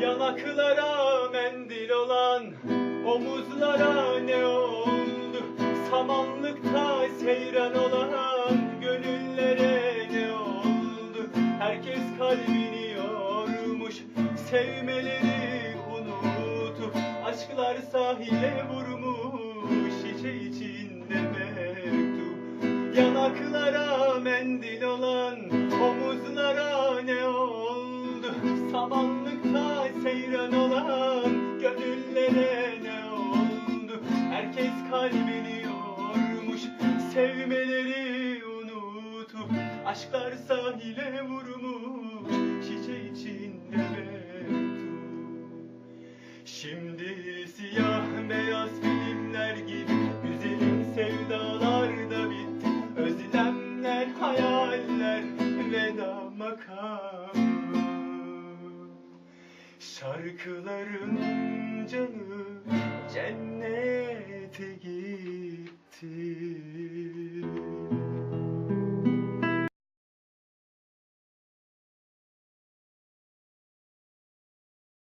Yanaklara mendil olan Omuzlara ne oldu? Samanlıkta seyran olan Gönüllere ne oldu? Herkes kalbini yormuş Sevmeleri unutup Aşklar sahile vurmuş Şişe içinde mektup. Yanaklara mendil olan Omuzlara Seyran olan Gönüllere ne oldu? Herkes kalbini yormuş Sevmeleri unutup Aşklar sahile vurmuş Şişe içinde mektup Şimdi siyah beyaz filmler gibi Güzelim sevdalar da bitti. Özlemler, hayaller, veda makamı Şarkıların canı cennete gitti